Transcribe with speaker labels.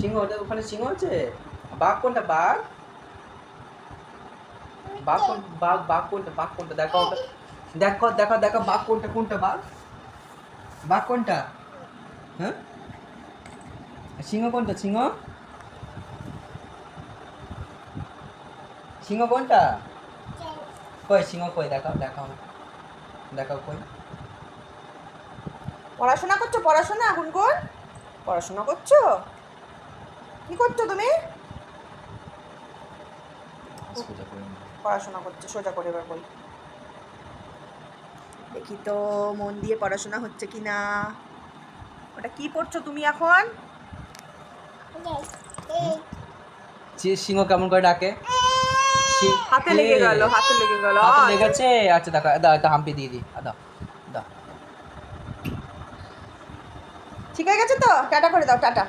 Speaker 1: সিংহ, ওটা ওখানে সিংহ আছে? বাঘ কোনটা, বাঘ? বাঘ কোন, বাঘ বাঘ কোনটা বাঘ কোনটা? দেখো, ওটা দেখো দেখো দেখো, বাঘ কোনটা কোনটা বাঘ? বাঘ কোনটা? হ্যাঁ? সিংহ কোনটা, সিংহ? সিংহ কোনটা? কই, সিংহ কই? দেখাও দেখাও। দেখাও কই।
Speaker 2: পড়াশোনা করছ, পড়াশোনা এখন কোন পড়াশোনা করছ? কি করছ তুমি। পড়াশোনা করছ সোজা করে এবার বই দেখি তো মন দিয়ে পড়াশোনা হচ্ছে কি না ওটা কি পড়ছো তুমি এখন?
Speaker 1: যে সিংহ কেমন করে ডাকে?
Speaker 2: হাতে লেগে গেল হাতে লেগে গেল।
Speaker 1: হাতে লেগেছে? আচ্ছা দেখো দাও একটা হাম্পি দিয়ে দিই। দাও দাও।
Speaker 2: ঠিক হয়ে গেছে তো? টাটা করে দাও টাটা।